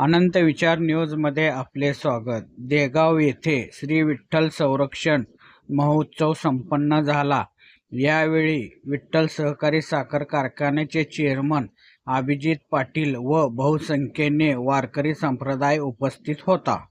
अनंत विचार न्यूजमध्ये आपले स्वागत. देगाव येथे श्री विठ्ठल संरक्षण महोत्सव संपन्न झाला. यावेळी विठ्ठल सहकारी साखर कारखान्याचे चेअरमन अभिजित पाटील व बहुसंख्येने वारकरी संप्रदाय उपस्थित होता.